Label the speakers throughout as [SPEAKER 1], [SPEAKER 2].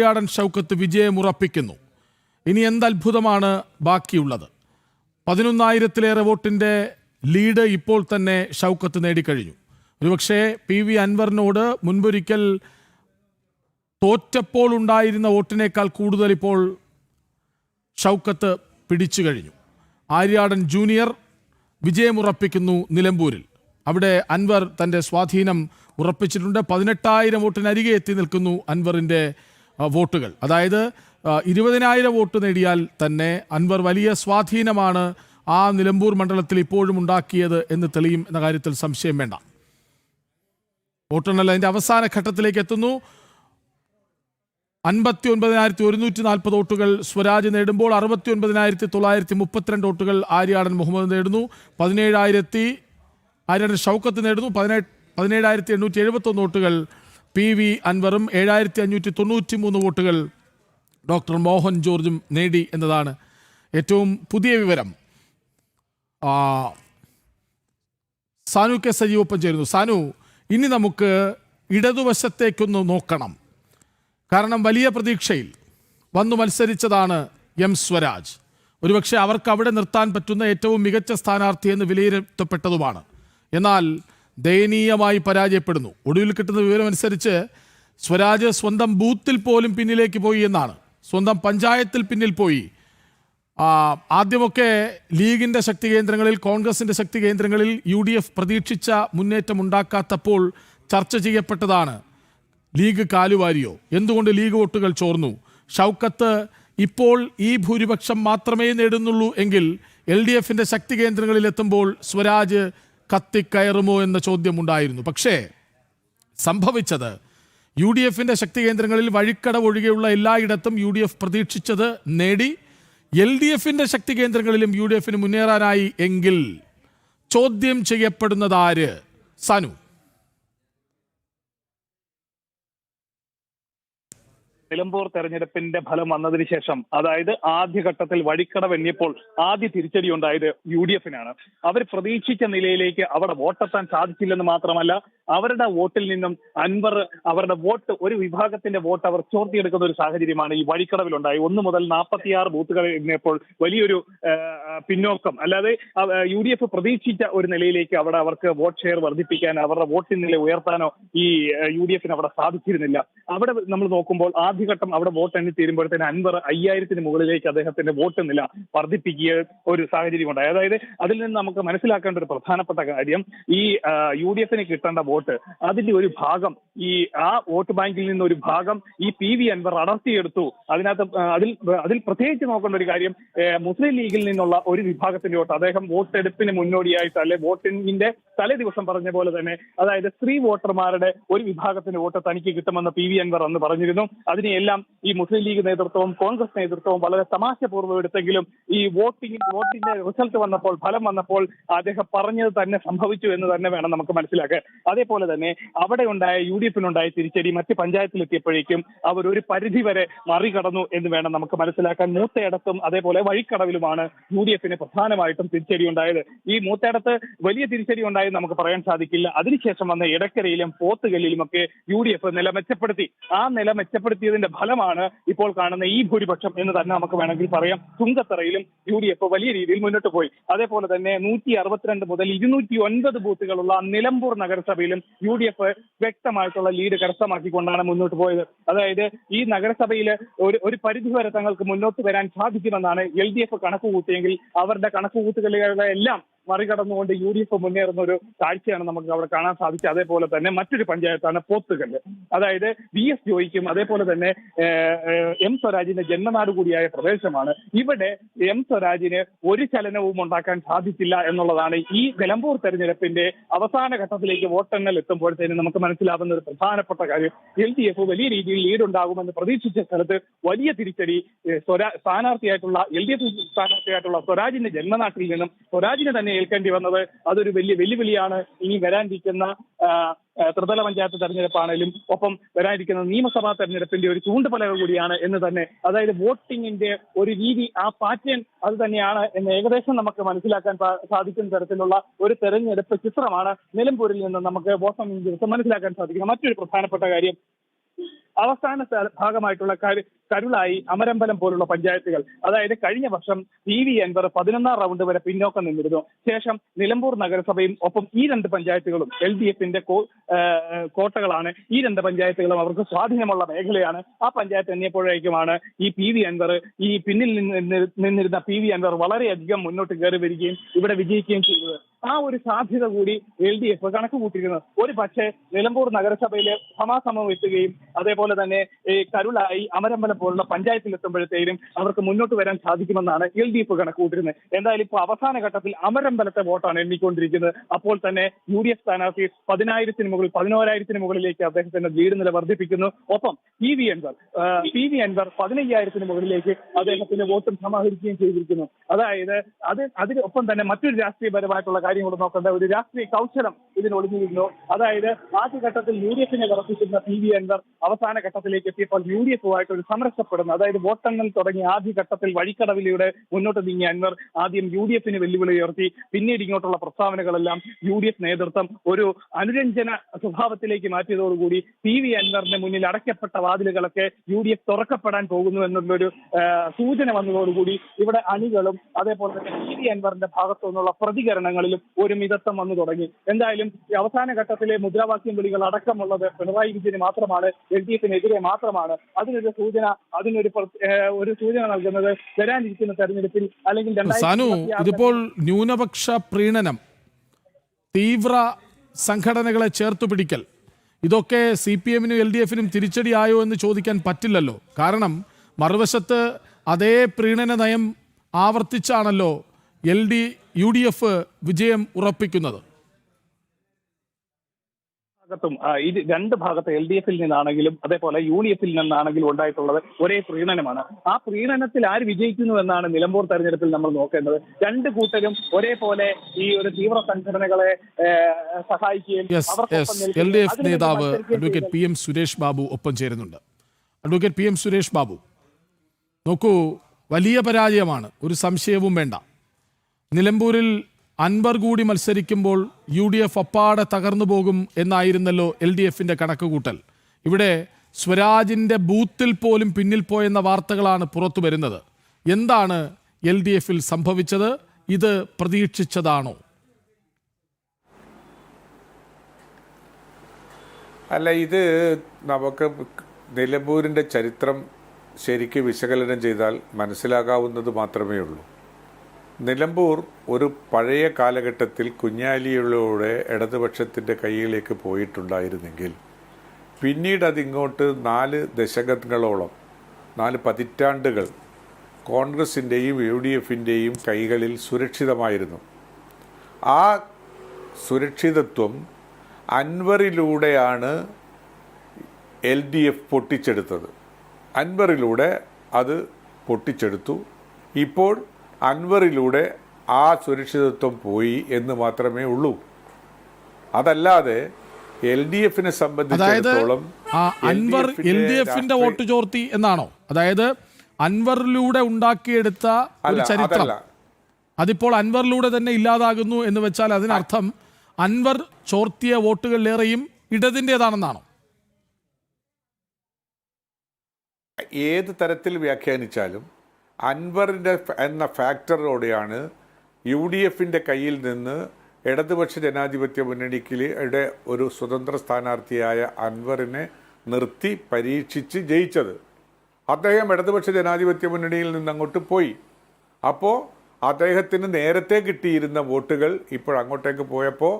[SPEAKER 1] ആര്യാടൻ ഷൗക്കത്ത് വിജയമുറപ്പിക്കുന്നു ഇനി എന്ത് അത്ഭുതമാണ് ബാക്കിയുള്ളത്? പതിനൊന്നായിരത്തിലേറെ വോട്ടിന്റെ ലീഡ് ഇപ്പോൾ തന്നെ ഷൗക്കത്ത് നേടിക്കഴിഞ്ഞു. ഒരുപക്ഷെ പി വി അൻവറിനോട് മുൻപൊരിക്കൽ തോറ്റപ്പോൾ ഉണ്ടായിരുന്ന വോട്ടിനേക്കാൾ കൂടുതൽ ഇപ്പോൾ ഷൗക്കത്ത് പിടിച്ചു കഴിഞ്ഞു. ആര്യാടൻ ജൂനിയർ വിജയമുറപ്പിക്കുന്നു നിലമ്പൂരിൽ. അവിടെ അൻവർ തന്റെ സ്വാധീനം ഉറപ്പിച്ചിട്ടുണ്ട്. പതിനെട്ടായിരം വോട്ടിനരികെ എത്തി നിൽക്കുന്നു അൻവറിന്റെ വോട്ടുകൾ. അതായത് ഇരുപതിനായിരം വോട്ട് നേടിയാൽ തന്നെ അൻവർ വലിയ സ്വാധീനമാണ് ആ നിലമ്പൂർ മണ്ഡലത്തിൽ ഇപ്പോഴും ഉണ്ടാക്കിയത് എന്ന് തെളിയും എന്ന കാര്യത്തിൽ സംശയം വേണ്ട. വോട്ടെണ്ണൽ അതിന്റെ അവസാന ഘട്ടത്തിലേക്ക് എത്തുന്നു. അൻപത്തി ഒൻപതിനായിരത്തി ഒരുന്നൂറ്റി നാൽപ്പത് വോട്ടുകൾ സ്വരാജ് നേടുമ്പോൾ അറുപത്തി ഒൻപതിനായിരത്തി തൊള്ളായിരത്തി മുപ്പത്തിരണ്ട് വോട്ടുകൾ ആര്യാടൻ മുഹമ്മദ് നേടുന്നു. പതിനേഴായിരത്തി ആര്യാടൻ ഷൗക്കത്ത് നേടുന്നു. പതിനേഴ് പതിനേഴായിരത്തി എണ്ണൂറ്റി എഴുപത്തൊന്ന് വോട്ടുകൾ പി വി അൻവറും ഏഴായിരത്തി അഞ്ഞൂറ്റി തൊണ്ണൂറ്റി മൂന്ന് വോട്ടുകൾ ഡോക്ടർ മോഹൻ ജോർജും നേടി എന്നതാണ് ഏറ്റവും പുതിയ വിവരം. സാനു കെ സജീവൊപ്പം ചേരുന്നു. സാനു ഇനി നമുക്ക് ഇടതുവശത്തേക്കൊന്ന് നോക്കണം. കാരണം വലിയ പ്രതീക്ഷയിൽ വന്നു മത്സരിച്ചതാണ് എം സ്വരാജ്. ഒരുപക്ഷെ അവർക്ക് അവിടെ നിർത്താൻ പറ്റുന്ന ഏറ്റവും മികച്ച സ്ഥാനാർത്ഥി എന്ന് വിലയിരുത്തപ്പെട്ടതുമാണ്. എന്നാൽ ദയനീയമായി പരാജയപ്പെടുന്നു. ഒടുവിൽ കിട്ടുന്ന വിവരമനുസരിച്ച് സ്വരാജ് സ്വന്തം ബൂത്തിൽ പോലും പിന്നിലേക്ക് പോയി എന്നാണ്. സ്വന്തം പഞ്ചായത്തിൽ പിന്നിൽ പോയി. ആദ്യമൊക്കെ ലീഗിന്റെ ശക്തി കേന്ദ്രങ്ങളിൽ കോൺഗ്രസിന്റെ ശക്തി കേന്ദ്രങ്ങളിൽ യു ഡി എഫ് പ്രതീക്ഷിച്ച മുന്നേറ്റം ഉണ്ടാക്കാത്തപ്പോൾ ചർച്ച ചെയ്യപ്പെട്ടതാണ്. ലീഗ് കാലുവാരിയോ. എന്തുകൊണ്ട് ലീഗ് വോട്ടുകൾ ചോർന്നു? ഷൗക്കത്ത് ഇപ്പോൾ ഈ ഭൂരിപക്ഷം മാത്രമേ നേടുന്നുള്ളൂ എങ്കിൽ എൽ ഡി എഫിന്റെ ശക്തി കേന്ദ്രങ്ങളിൽ എത്തുമ്പോൾ സ്വരാജ് കത്തിക്കയറുമോ എന്ന ചോദ്യം ഉണ്ടായിരുന്നു പക്ഷേ സംഭവിച്ചത് യു ഡി എഫിന്റെ ശക്തി കേന്ദ്രങ്ങളിൽ വഴിക്കടവ് ഒഴികെയുള്ള എല്ലായിടത്തും യു ഡി എഫ് പ്രതീക്ഷിച്ചത് നേടി. എൽ ഡി എഫിന്റെ ശക്തി കേന്ദ്രങ്ങളിലും യു ഡി എഫിന് മുന്നേറാനായി എങ്കിൽ ചോദ്യം ചെയ്യപ്പെടുന്നതാര് സനു.
[SPEAKER 2] നിലമ്പൂർ തെരഞ്ഞെടുപ്പിന്റെ ഫലം വന്നതിന് ശേഷം അതായത് ആദ്യഘട്ടത്തിൽ വഴിക്കടവ് എണ്ണിയപ്പോൾ ആദ്യ തിരിച്ചടി ഉണ്ടായത് യു ഡി എഫിനാണ് അവർ പ്രതീക്ഷിച്ച നിലയിലേക്ക് അവിടെ വോട്ടെത്താൻ സാധിച്ചില്ലെന്ന് മാത്രമല്ല അവരുടെ വോട്ടിൽ നിന്നും അൻവർ അവരുടെ വോട്ട് ഒരു വിഭാഗത്തിന്റെ വോട്ട് അവർ ചോർത്തിയെടുക്കുന്ന ഒരു സാഹചര്യമാണ് ഈ വഴിക്കടവിലുണ്ടായി ഒന്ന് മുതൽ നാൽപ്പത്തിയാറ് ബൂത്തുകൾ എണ്ണിയപ്പോൾ വലിയൊരു പിന്നോക്കം. അല്ലാതെ യു ഡി എഫ് പ്രതീക്ഷിച്ച ഒരു നിലയിലേക്ക് അവിടെ അവർക്ക് വോട്ട് ഷെയർ വർദ്ധിപ്പിക്കാൻ അവരുടെ വോട്ടിന് നില ഉയർത്താനോ ഈ യു ഡി എഫിന് അവിടെ സാധിച്ചിരുന്നില്ല. അവിടെ നമ്മൾ നോക്കുമ്പോൾ ആദ്യഘട്ടം അവിടെ വോട്ട് എണ്ണി തീരുമ്പോഴത്തേന് അൻവർ അയ്യായിരത്തിന് മുകളിലേക്ക് അദ്ദേഹത്തിന്റെ വോട്ട് നില വർദ്ധിപ്പിക്കുക ഒരു സാഹചര്യം ഉണ്ടായി അതായത് അതിൽ നിന്ന് നമുക്ക് മനസ്സിലാക്കേണ്ട ഒരു പ്രധാനപ്പെട്ട കാര്യം ഈ യു ഡി എഫിന് കിട്ടേണ്ട വോട്ട് അതിന്റെ ഒരു ഭാഗം ഈ ആ വോട്ട് ബാങ്കിൽ നിന്ന് ഒരു ഭാഗം ഈ പി വി അൻവർ അടർത്തിയെടുത്തു. അതിനകത്ത് അതിൽ അതിൽ പ്രത്യേകിച്ച് നോക്കേണ്ട ഒരു കാര്യം മുസ്ലിം ലീഗിൽ നിന്നുള്ള ഒരു വിഭാഗത്തിന്റെ വോട്ട്. അദ്ദേഹം വോട്ടെടുപ്പിന് മുന്നോടിയായിട്ട് അല്ലെ വോട്ടിങ്ങിന്റെ തലേ ദിവസം പറഞ്ഞ പോലെ തന്നെ അതായത് സ്ത്രീ വോട്ടർമാരുടെ ഒരു വിഭാഗത്തിന്റെ വോട്ട് തനിക്ക് കിട്ടുമെന്ന് പി വി അൻവർ അന്ന് പറഞ്ഞിരുന്നു. അതിനെയെല്ലാം ഈ മുസ്ലിം ലീഗ് നേതൃത്വവും കോൺഗ്രസ് നേതൃത്വവും വളരെ തമാശപൂർവം എടുത്തെങ്കിലും ഈ വോട്ടിംഗ് വോട്ടിന്റെ റിസൾട്ട് വന്നപ്പോൾ ഫലം വന്നപ്പോൾ അദ്ദേഹം പറഞ്ഞത് തന്നെ സംഭവിച്ചു എന്ന് തന്നെ വേണം നമുക്ക് മനസ്സിലാക്കാൻ. അതേപോലെ തന്നെ അവിടെ ഉണ്ടായ യു ഡി എഫിനുണ്ടായ തിരിച്ചടി മറ്റ് പഞ്ചായത്തിലെത്തിയപ്പോഴേക്കും അവർ ഒരു പരിധി വരെ മറികടന്നു എന്ന് വേണം നമുക്ക് മനസ്സിലാക്കാൻ. മൂത്തയിടത്തും അതേപോലെ വഴിക്കടവിലുമാണ് യു ഡി എഫിന് പ്രധാനമായിട്ടും തിരിച്ചടി ഉണ്ടായത്. ഈ മൂത്തയിടത്ത് വലിയ തിരിച്ചടി ഉണ്ടായെന്ന് നമുക്ക് പറയാൻ സാധിക്കില്ല. അതിനുശേഷം വന്ന ഇടക്കരയിലും പോത്തുകല്ലിലും ഒക്കെ യു ഡി എഫ് നില മെച്ചപ്പെടുത്തി ആ നില മെച്ചപ്പെടുത്തിയതിന്റെ ഫലമാണ് ഇപ്പോൾ കാണുന്ന ഈ ഭൂരിപക്ഷം എന്ന് തന്നെ നമുക്ക് വേണമെങ്കിൽ പറയാം. തുങ്കത്തറയിലും യു ഡി എഫ് വലിയ രീതിയിൽ മുന്നോട്ട് പോയി. അതേപോലെ തന്നെ നൂറ്റി അറുപത്തിരണ്ട് മുതൽ ഇരുന്നൂറ്റി ഒൻപത് ബൂത്തുകളുള്ള നിലമ്പൂർ നഗരസഭയിലും യു ഡി എഫ് വ്യക്തമായിട്ടുള്ള ലീഡ് കരസ്ഥമാക്കിക്കൊണ്ടാണ് മുന്നോട്ട് പോയത്. അതായത് ഈ നഗരസഭയിൽ ഒരു ഒരു പരിധി വരെ തങ്ങൾക്ക് മുന്നോട്ട് വരാൻ സാധിക്കുമെന്നാണ് എൽ ഡി എഫ് കണക്ക് കൂട്ടിയെങ്കിൽ അവരുടെ കണക്ക് കൂട്ടുകളെ എല്ലാം മറികടന്നുകൊണ്ട് യു ഡി എഫ് മുന്നേറുന്ന ഒരു കാഴ്ചയാണ് നമുക്ക് അവിടെ കാണാൻ സാധിച്ചത്. അതേപോലെ തന്നെ മറ്റൊരു പഞ്ചായത്താണ് പോത്തുകല്ല്. അതായത് വി എസ് ജോയിക്കും അതേപോലെ തന്നെ എം സ്വരാജിന്റെ ജന്മനാട് കൂടിയായ പ്രദേശമാണ്. ഇവിടെ എം സ്വരാജിന് ഒരു ചലനവും ഉണ്ടാക്കാൻ സാധിച്ചില്ല എന്നുള്ളതാണ് ഈ നിലമ്പൂർ തെരഞ്ഞെടുപ്പിന്റെ അവസാന ഘട്ടത്തിലേക്ക് വോട്ടെണ്ണൽ എത്തുമ്പോഴത്തേനും നമുക്ക് മനസ്സിലാവുന്ന ഒരു പ്രധാനപ്പെട്ട കാര്യം. എൽ ഡി എഫ് വലിയ രീതിയിൽ ലീഡ് ഉണ്ടാകുമെന്ന് പ്രതീക്ഷിച്ച സ്ഥലത്ത് വലിയ തിരിച്ചടി സ്വരാ സ്ഥാനാർത്ഥിയായിട്ടുള്ള എൽ ഡി എഫ് സ്ഥാനാർത്ഥിയായിട്ടുള്ള സ്വരാജിന്റെ ജന്മനാട്ടിൽ നിന്നും സ്വരാജിനെ തന്നെ ഏൽക്കേണ്ടി വന്നത് അതൊരു വലിയ വെല്ലുവിളിയാണ്. ഇനി വരാനിരിക്കുന്ന ത്രിതല പഞ്ചായത്ത് തെരഞ്ഞെടുപ്പാണേലും ഒപ്പം വരാനിരിക്കുന്ന നിയമസഭാ തെരഞ്ഞെടുപ്പിന്റെ ഒരു ചൂണ്ടുപലക കൂടിയാണ് എന്ന് തന്നെ. അതായത് വോട്ടിങ്ങിന്റെ ഒരു രീതി ആ പാറ്റേൺ അത് തന്നെയാണ് എന്ന് ഏകദേശം നമുക്ക് മനസ്സിലാക്കാൻ സാധിക്കുന്ന തരത്തിലുള്ള ഒരു തെരഞ്ഞെടുപ്പ് ചിത്രമാണ് നിലമ്പൂരിൽ നിന്ന് നമുക്ക് വോട്ടെണ്ണിംഗ് ദിവസം മനസ്സിലാക്കാൻ സാധിക്കുന്നത് മറ്റൊരു പ്രധാനപ്പെട്ട കാര്യം. അവസാന ഭാഗമായിട്ടുള്ള കരു കരുളായി അമരമ്പലം പോലുള്ള പഞ്ചായത്തുകൾ. അതായത് കഴിഞ്ഞ വർഷം പി വി അൻവർ പതിനൊന്നാം റൗണ്ട് വരെ പിന്നോക്കം നിന്നിരുന്നു. ശേഷം നിലമ്പൂർ നഗരസഭയും ഒപ്പം ഈ രണ്ട് പഞ്ചായത്തുകളും എൽ ഡി എഫിന്റെ കോട്ടകളാണ്. ഈ രണ്ട് പഞ്ചായത്തുകളും അവർക്ക് സ്വാധീനമുള്ള മേഖലയാണ്. ആ പഞ്ചായത്ത് എണ്ണിയപ്പോഴേക്കുമാണ് ഈ പി വി അൻവർ ഈ പിന്നിൽ നിന്ന് നിന്ന് നിന്നിരുന്ന പി വി അൻവർ വളരെയധികം മുന്നോട്ട് കയറി വരികയും ഇവിടെ വിജയിക്കുകയും ചെയ്തത്. ആ ഒരു സാധ്യത കൂടി എൽ ഡി എഫ് കണക്ക് കൂട്ടിയിരുന്നത് ഒരു പക്ഷേ നിലമ്പൂർ നഗരസഭയിലെ സമാസമം എത്തുകയും അതേപോലെ തന്നെ കരുളായി അമരമ്പലം പോലുള്ള പഞ്ചായത്തിലെത്തുമ്പോഴത്തേക്കും അവർക്ക് മുന്നോട്ട് വരാൻ സാധിക്കുമെന്നാണ് എൽ ഡി എഫ് കണക്ക് കൂട്ടിരുന്നത് എന്തായാലും ഇപ്പോൾ അവസാന ഘട്ടത്തിൽ അമരമ്പലത്തെ വോട്ടാണ് എണ്ണിക്കൊണ്ടിരിക്കുന്നത്. അപ്പോൾ തന്നെ യു ഡി എഫ് സ്ഥാനാർത്ഥി പതിനായിരത്തിന് മുകളിൽ പതിനോരായിരത്തിന് മുകളിലേക്ക് അദ്ദേഹത്തിന്റെ ലീഡ് നില വർദ്ധിപ്പിക്കുന്നു. ഒപ്പം P V Anwar P V Anwar പതിനയ്യായിരത്തിന് മുകളിലേക്ക് അദ്ദേഹത്തിന്റെ വോട്ടും സമാഹരിക്കുകയും ചെയ്തിരിക്കുന്നു. അതായത് അത് അതിനൊപ്പം തന്നെ മറ്റൊരു രാഷ്ട്രീയപരമായിട്ടുള്ള കാര്യം കൂടെ നോക്കേണ്ട. ഒരു രാഷ്ട്രീയ കൗശലം ഇതിന് ഒളിഞ്ഞിരുന്നു അതായത് ആദ്യഘട്ടത്തിൽ യു ഡി എഫിനെ വിറപ്പിച്ചിരുന്ന പി വി അൻവർ അവസാന ഘട്ടത്തിലേക്ക് എത്തിയപ്പോൾ യു ഡി എഫുമായിട്ട് ഒരു സമരസപ്പെടുന്നു അതായത് വോട്ടെണ്ണൽ തുടങ്ങി ആദ്യ ഘട്ടത്തിൽ വഴിക്കടവിലൂടെ മുന്നോട്ട് നീങ്ങിയ അൻവർ ആദ്യം യു ഡി എഫിന് വെല്ലുവിളി ഉയർത്തി. പിന്നീട് ഇങ്ങോട്ടുള്ള പ്രസ്താവനകളെല്ലാം യു ഡി എഫ് നേതൃത്വം ഒരു അനുരഞ്ജന സ്വഭാവത്തിലേക്ക് മാറ്റിയതോടുകൂടി പി വി അൻവറിന്റെ മുന്നിൽ അടയ്ക്കപ്പെട്ട വാതിലുകളൊക്കെ യു ഡി എഫ് തുറക്കപ്പെടാൻ പോകുന്നു എന്നുള്ളൊരു സൂചന വന്നതോടുകൂടി ഇവിടെ അണികളും അതേപോലെ തന്നെ പി വി അൻവറിന്റെ ഭാഗത്തു നിന്നുള്ള പ്രതികരണങ്ങളിലും ഒരു മിതത്വം വന്നു തുടങ്ങി. എന്തായാലും അവസാന ഘട്ടത്തിലെ മുദ്രാവാക്യം വിളികൾ അടക്കമുള്ളത് പിണറായി വിജയന് മാത്രമാണ് എൽ ഡി എഫിനെതിരെ മാത്രമാണ്. അതിനൊരു സൂചന അതിനൊരു ഒരു സൂചന നൽകുന്നത് വരാനിരിക്കുന്ന തെരഞ്ഞെടുപ്പിൽ അല്ലെങ്കിൽ
[SPEAKER 1] സാനു ഇതിപ്പോൾ ന്യൂനപക്ഷ പ്രീണനം തീവ്ര സംഘടനകളെ ചേർത്തു പിടിക്കൽ. ഇതൊക്കെ സി പി എമ്മിനും എൽ ഡി എഫിനും തിരിച്ചടിയായോ എന്ന് ചോദിക്കാൻ പറ്റില്ലല്ലോ. കാരണം മറുവശത്ത് അതേ പ്രീണന നയം ആവർത്തിച്ചാണല്ലോ L D U D F വിജയം ഉറപ്പിക്കുന്നത്.
[SPEAKER 2] ഭാഗത്തും ഇത് രണ്ട് ഭാഗത്ത് എൽ ഡി എഫിൽ നിന്നാണെങ്കിലും അതേപോലെ യു ഡി എഫിൽ നിന്നാണെങ്കിലും ഉണ്ടായിട്ടുള്ളത് ഒരേ പ്രീണനമാണ്. ആ പ്രീണനത്തിൽ ആര് വിജയിക്കുന്നു എന്നാണ് നിലമ്പൂർ തെരഞ്ഞെടുപ്പിൽ നമ്മൾ നോക്കേണ്ടത്. രണ്ട് കൂട്ടരും ഒരേപോലെ ഈ ഒരു തീവ്ര സംഘടനകളെ സഹായിക്കുകയും അവർക്കൊപ്പം
[SPEAKER 1] യെസ് എൽ ഡി എഫ് നേതാവ് advocate P M Suresh Babu ഒപ്പം ചേരുന്നുണ്ട്. Advocate P M Suresh Babu നോക്കൂ വലിയ പരാജയമാണ്. ഒരു സംശയവും വേണ്ട. നിലമ്പൂരിൽ അൻവർ കൂടി മത്സരിക്കുമ്പോൾ യു ഡി എഫ് അപ്പാടെ തകർന്നു പോകും എന്നായിരുന്നല്ലോ എൽ ഡി എഫിന്റെ കണക്കുകൂട്ടൽ. ഇവിടെ സ്വരാജിന്റെ ബൂത്തിൽ പോലും പിന്നിൽ പോയെന്ന വാർത്തകളാണ് പുറത്തു വരുന്നത്. എന്താണ് എൽ ഡി എഫിൽ സംഭവിച്ചത്? ഇത് പ്രതീക്ഷിച്ചതാണോ?
[SPEAKER 3] അല്ല ഇത് നമുക്ക് നിലമ്പൂരിന്റെ ചരിത്രം ശരിക്ക് വിശകലനം ചെയ്താൽ മനസ്സിലാകാവുന്നത് മാത്രമേ ഉള്ളൂ നിലമ്പൂർ ഒരു പഴയ കാലഘട്ടത്തിൽ കുഞ്ഞാലിയിലൂടെ ഇടതുപക്ഷത്തിന്റെ കൈയിലേക്ക് പോയിട്ടുണ്ടായിരുന്നെങ്കിൽ പിന്നീട് അതിങ്ങോട്ട് നാല് ദശകങ്ങളോളം നാല് പതിറ്റാണ്ടുകൾ കോൺഗ്രസിന്റെയും യു ഡി എഫിന്റെയും കൈകളിൽ സുരക്ഷിതമായിരുന്നു. ആ സുരക്ഷിതത്വം അൻവറിലൂടെയാണ് എൽ ഡി എഫ് പൊട്ടിച്ചെടുത്തത്. അൻവറിലൂടെ അത് പൊട്ടിച്ചെടുത്തു. ഇപ്പോൾ അൻവറിലൂടെ ആ സുരക്ഷിതത്വം പോയി എന്ന് മാത്രമേ ഉള്ളൂ. അതല്ലാതെ എൽ ഡി എഫിനെ
[SPEAKER 1] അതായത്
[SPEAKER 3] സംബന്ധിച്ചിടത്തോളം
[SPEAKER 1] അൻവർ എൽ ഡി എഫിന്റെ വോട്ട് ചോർത്തി എന്നാണോ? അതായത് അൻവറിലൂടെ ഉണ്ടാക്കിയെടുത്ത ഒരു ചരിത്രം. അതിപ്പോൾ അൻവറിലൂടെ തന്നെ ഇല്ലാതാകുന്നു എന്ന് വെച്ചാൽ അതിനർത്ഥം അൻവർ ചോർത്തിയ വോട്ടുകളിലേറെയും ഇടതിന്റെതാണെന്നാണോ?
[SPEAKER 3] ഏത് തരത്തിൽ വ്യാഖ്യാനിച്ചാലും അൻവറിന്റെ എന്ന ഫാക്ടറോടെയാണ് യു ഡി എഫിന്റെ കയ്യിൽ നിന്ന് ഇടതുപക്ഷ ജനാധിപത്യ മുന്നണിക്കിടെ ഒരു സ്വതന്ത്ര സ്ഥാനാർത്ഥിയായ അൻവറിനെ നിർത്തി പരീക്ഷിച്ച് ജയിച്ചത്. അദ്ദേഹം ഇടതുപക്ഷ ജനാധിപത്യ മുന്നണിയിൽ നിന്ന് അങ്ങോട്ട് പോയി. അപ്പോൾ അദ്ദേഹത്തിന് നേരത്തെ കിട്ടിയിരുന്ന വോട്ടുകൾ ഇപ്പോൾ അങ്ങോട്ടേക്ക് പോയപ്പോൾ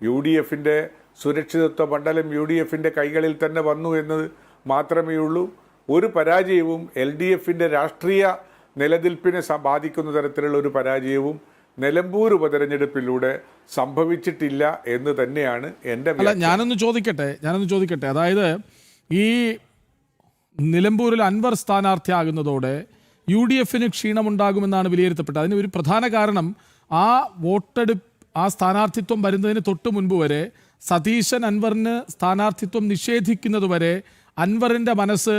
[SPEAKER 3] യു ഡി എഫിന്റെ സുരക്ഷിതത്വ മണ്ഡലം യു ഡി എഫിന്റെ കൈകളിൽ തന്നെ വന്നു എന്നത് മാത്രമേ ഉള്ളൂ ഒരു പരാജയവും എൽ ഡി എഫിന്റെ രാഷ്ട്രീയ നിലനിൽപ്പിനെ ബാധിക്കുന്ന തരത്തിലുള്ള ഒരു പരാജയവും നിലമ്പൂർ ഉപതെരഞ്ഞെടുപ്പിലൂടെ സംഭവിച്ചിട്ടില്ല എന്ന് തന്നെയാണ് എന്റെ
[SPEAKER 1] അല്ല ഞാനൊന്ന് ചോദിക്കട്ടെ ഞാനൊന്ന് ചോദിക്കട്ടെ. അതായത് ഈ നിലമ്പൂരിൽ അൻവർ സ്ഥാനാർത്ഥിയാകുന്നതോടെ യു ഡി എഫിന് ക്ഷീണമുണ്ടാകുമെന്നാണ് വിലയിരുത്തപ്പെട്ടത്. അതിന് ഒരു പ്രധാന കാരണം ആ വോട്ടെടുപ്പ് ആ സ്ഥാനാർത്ഥിത്വം വരുന്നതിന് തൊട്ട് മുൻപ് വരെ സതീശൻ അൻവറിന് സ്ഥാനാർത്ഥിത്വം നിഷേധിക്കുന്നത് വരെ അൻവറിന്റെ മനസ്സ്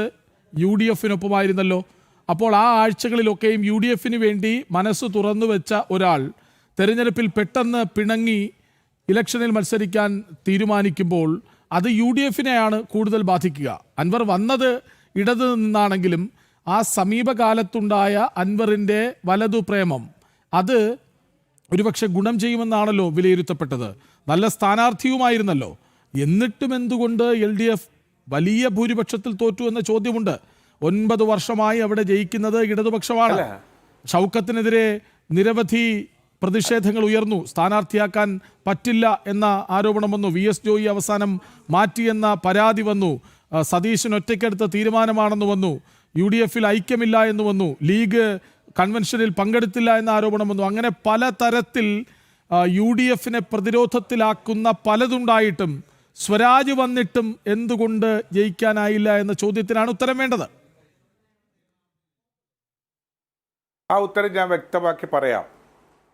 [SPEAKER 1] യു ഡി എഫിനൊപ്പമായിരുന്നല്ലോ അപ്പോൾ ആ ആഴ്ചകളിലൊക്കെയും യു ഡി എഫിന് വേണ്ടി മനസ്സ് തുറന്നു വെച്ച ഒരാൾ തെരഞ്ഞെടുപ്പിൽ പെട്ടെന്ന് പിണങ്ങി ഇലക്ഷനിൽ മത്സരിക്കാൻ തീരുമാനിക്കുമ്പോൾ അത് യു ഡി എഫിനെയാണ് കൂടുതൽ ബാധിക്കുക. അൻവർ വന്നത് ഇടത് നിന്നാണെങ്കിലും ആ സമീപകാലത്തുണ്ടായ അൻവറിന്റെ വലതു പ്രേമം അത് ഒരുപക്ഷെ ഗുണം ചെയ്യുമെന്നാണല്ലോ വിലയിരുത്തപ്പെട്ടത്. നല്ല സ്ഥാനാർത്ഥിയുമായിരുന്നല്ലോ. എന്നിട്ടും എന്തുകൊണ്ട് എൽ വലിയ ഭൂരിപക്ഷത്തിൽ തോറ്റു എന്ന ചോദ്യമുണ്ട്. ഒൻപത് വർഷമായി അവിടെ ജയിക്കുന്നത് ഇടതുപക്ഷമാണ്. ഷൗക്കത്തിനെതിരെ നിരവധി പ്രതിഷേധങ്ങൾ ഉയർന്നു. സ്ഥാനാർത്ഥിയാക്കാൻ പറ്റില്ല എന്ന ആരോപണം വന്നു. വി എസ് ജോയി അവസാനം മാറ്റിയെന്ന പരാതി വന്നു. സതീശൻ ഒറ്റയ്ക്കെടുത്ത തീരുമാനമാണെന്ന് വന്നു. യു ഡി എഫിൽ ഐക്യമില്ല എന്ന് വന്നു. ലീഗ് കൺവെൻഷനിൽ പങ്കെടുത്തില്ല എന്ന ആരോപണം വന്നു. അങ്ങനെ പല തരത്തിൽ യു ഡി എഫിനെ പ്രതിരോധത്തിലാക്കുന്ന പലതുണ്ടായിട്ടും സ്വരാജ് വന്നിട്ടും എന്തുകൊണ്ട് ജയിക്കാനായില്ല എന്ന ചോദ്യത്തിനാണ് ഉത്തരം വേണ്ടത്.
[SPEAKER 3] ആ ഉത്തരം ഞാൻ വ്യക്തമാക്കി പറയാം.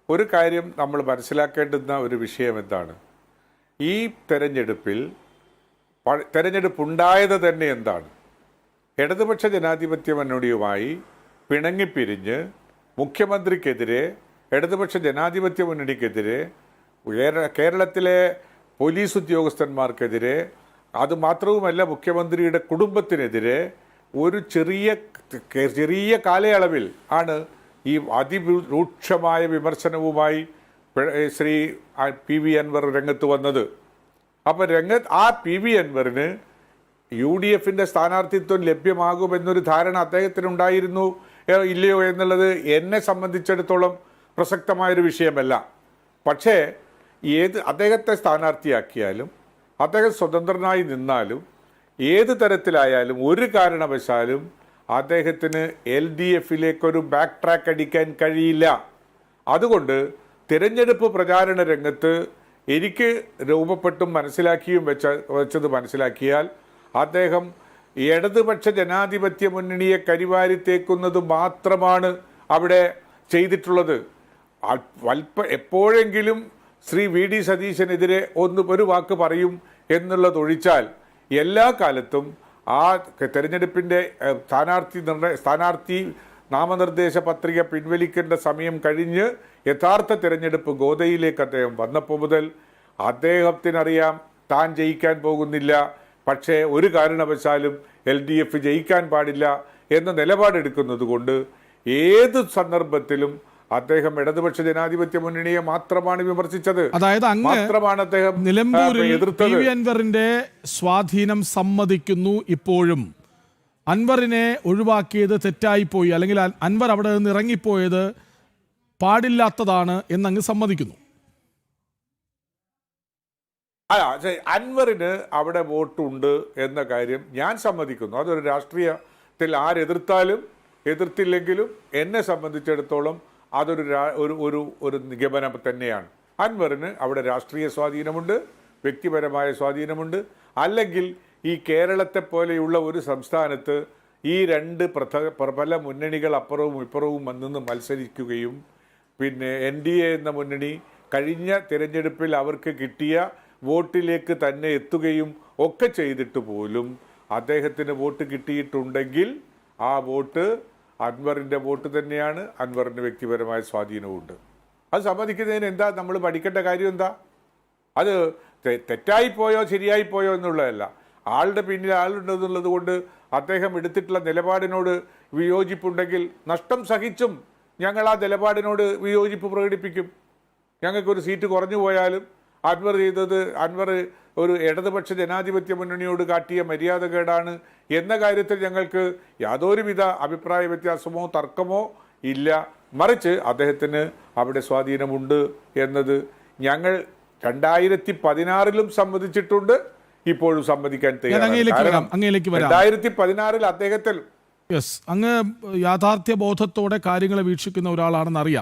[SPEAKER 3] ഒരു കാര്യം നമ്മൾ മനസ്സിലാക്കേണ്ടുന്ന ഒരു വിഷയം എന്താണ്? ഈ തെരഞ്ഞെടുപ്പിൽ തെരഞ്ഞെടുപ്പുണ്ടായത് തന്നെ എന്താണ്? ഇടതുപക്ഷ ജനാധിപത്യ മുന്നണിയുമായി പിണങ്ങിപ്പിരിഞ്ഞ് മുഖ്യമന്ത്രിക്കെതിരെ ഇടതുപക്ഷ ജനാധിപത്യ മുന്നണിക്കെതിരെ കേരളത്തിലെ പോലീസ് ഉദ്യോഗസ്ഥന്മാർക്കെതിരെ അതുമാത്രവുമല്ല മുഖ്യമന്ത്രിയുടെ കുടുംബത്തിനെതിരെ ഒരു ചെറിയ ചെറിയ കാലയളവിൽ ആണ് ഈ അതിരൂക്ഷമായ വിമർശനവുമായി ശ്രീ പി വി അൻവർ രംഗത്ത് വന്നത്. അപ്പം രംഗത്ത് ആ പി വി അൻവറിന് യു ഡി എഫിന്റെ സ്ഥാനാർത്ഥിത്വം ലഭ്യമാകുമെന്നൊരു ധാരണ അദ്ദേഹത്തിനുണ്ടായിരുന്നു ഇല്ലയോ എന്നുള്ളത് എന്നെ സംബന്ധിച്ചിടത്തോളം പ്രസക്തമായൊരു വിഷയമല്ല. പക്ഷേ ഏത് അദ്ദേഹത്തെ സ്ഥാനാർത്ഥിയാക്കിയാലും അദ്ദേഹം സ്വതന്ത്രനായി നിന്നാലും ഏത് തരത്തിലായാലും ഒരു കാരണവശാലും അദ്ദേഹത്തിന് എൽ ഡി എഫിലേക്കൊരു ബാക്ക് ട്രാക്ക് അടിക്കാൻ കഴിയില്ല. അതുകൊണ്ട് തിരഞ്ഞെടുപ്പ് പ്രചാരണ രംഗത്ത് എനിക്ക് രൂപപ്പെട്ടും മനസ്സിലാക്കിയും വെച്ച വെച്ചത് മനസ്സിലാക്കിയാൽ അദ്ദേഹം ഇടതുപക്ഷ ജനാധിപത്യ മുന്നണിയെ കരിവാരി തേക്കുന്നത് മാത്രമാണ് അവിടെ ചെയ്തിട്ടുള്ളത്. അല്പ എപ്പോഴെങ്കിലും ശ്രീ വി ഡി സതീശനെതിരെ ഒന്ന് ഒരു വാക്ക് പറയും എന്നുള്ളതൊഴിച്ചാൽ എല്ലാ കാലത്തും ആ തെരഞ്ഞെടുപ്പിന്റെ സ്ഥാനാർത്ഥി നിർണയ സ്ഥാനാർത്ഥി നാമനിർദ്ദേശ പത്രിക പിൻവലിക്കേണ്ട സമയം കഴിഞ്ഞ് യഥാർത്ഥ തിരഞ്ഞെടുപ്പ് ഗോതയിലേക്ക് അദ്ദേഹം വന്നപ്പോൾ മുതൽ അദ്ദേഹത്തിനറിയാം താൻ ജയിക്കാൻ പോകുന്നില്ല. പക്ഷേ ഒരു കാരണവശാലും എൽ ഡി എഫ് ജയിക്കാൻ പാടില്ല എന്ന നിലപാടെടുക്കുന്നത് കൊണ്ട് ഏത് സന്ദർഭത്തിലും അദ്ദേഹം ഇടതുപക്ഷ ജനാധിപത്യ മുന്നണിയെ മാത്രമാണ് വിമർശിച്ചത്.
[SPEAKER 1] അതായത്
[SPEAKER 3] മാത്രമാണ് അദ്ദേഹം
[SPEAKER 1] നിലമ്പൂരിൽ അൻവറിന്റെ സ്വാധീനം സമ്മതിക്കുന്നു ഇപ്പോഴും. അൻവറിനെ ഒഴിവാക്കിയത് തെറ്റായിപ്പോയി. അല്ലെങ്കിൽ അൻവർ അവിടെ നിന്ന് ഇറങ്ങിപ്പോയത് പാടില്ലാത്തതാണ് എന്നങ്ങ് സമ്മതിക്കുന്നു.
[SPEAKER 3] അല്ല അൻവറിന് അവിടെ വോട്ടുണ്ട് എന്ന കാര്യം ഞാൻ സമ്മതിക്കുന്നു. അതൊരു രാഷ്ട്രീയത്തിൽ ആരെതിർത്താലും എതിർത്തില്ലെങ്കിലും എന്നെ സംബന്ധിച്ചിടത്തോളം അതൊരു ഒരു ഒരു ഒരു നിഗമനം തന്നെയാണ്. അൻവറിന് അവിടെ രാഷ്ട്രീയ സ്വാധീനമുണ്ട് വ്യക്തിപരമായ സ്വാധീനമുണ്ട്. അല്ലെങ്കിൽ ഈ കേരളത്തെ പോലെയുള്ള ഒരു സംസ്ഥാനത്ത് ഈ രണ്ട് പ്രഥ പ്രബല മുന്നണികൾ അപ്പുറവും ഇപ്പുറവും വന്നു മത്സരിക്കുകയും പിന്നെ എൻ ഡി എ എന്ന മുന്നണി കഴിഞ്ഞ തിരഞ്ഞെടുപ്പിൽ അവർക്ക് കിട്ടിയ വോട്ടിലേക്ക് തന്നെ എത്തുകയും ഒക്കെ ചെയ്തിട്ട് പോലും അദ്ദേഹത്തിന് വോട്ട് കിട്ടിയിട്ടുണ്ടെങ്കിൽ ആ വോട്ട് അൻവറിന്റെ വോട്ട് തന്നെയാണ് അൻവറിന് വ്യക്തിപരമായ സ്വാധീനവുമുണ്ട് അത് സമ്മതിക്കുന്നതിന് എന്താ? നമ്മൾ പഠിക്കേണ്ട കാര്യം എന്താ? അത് തെറ്റായിപ്പോയോ ശരിയായിപ്പോയോ എന്നുള്ളതല്ല. ആളുടെ പിന്നിൽ ആളുണ്ടെന്നുള്ളത് കൊണ്ട് അദ്ദേഹം എടുത്തിട്ടുള്ള നിലപാടിനോട് വിയോജിപ്പുണ്ടെങ്കിൽ നഷ്ടം സഹിച്ചും ഞങ്ങൾ ആ നിലപാടിനോട് വിയോജിപ്പ് പ്രകടിപ്പിക്കും. ഞങ്ങൾക്കൊരു സീറ്റ് കുറഞ്ഞു പോയാലും അൻവർ ചെയ്തത് അൻവർ ഒരു ഇടതുപക്ഷ ജനാധിപത്യ മുന്നണിയോട് കാട്ടിയ മര്യാദകേടാണ് എന്ന കാര്യത്തിൽ ഞങ്ങൾക്ക് യാതൊരുവിധ അഭിപ്രായ വ്യത്യാസമോ തർക്കമോ ഇല്ല. മറിച്ച് അദ്ദേഹത്തിന് അവിടെ സ്വാധീനമുണ്ട് എന്നത് ഞങ്ങൾ രണ്ടായിരത്തി പതിനാറിലും സമ്മതിച്ചിട്ടുണ്ട്. ഇപ്പോഴും സമ്മതിക്കാൻ
[SPEAKER 1] വരാം,
[SPEAKER 3] രണ്ടായിരത്തി പതിനാറിൽ അദ്ദേഹത്തിൽ
[SPEAKER 1] യെസ് അങ്ങ് യാഥാർത്ഥ്യ ബോധത്തോടെ കാര്യങ്ങളെ വീക്ഷിക്കുന്ന ഒരാളാണെന്ന് അറിയാം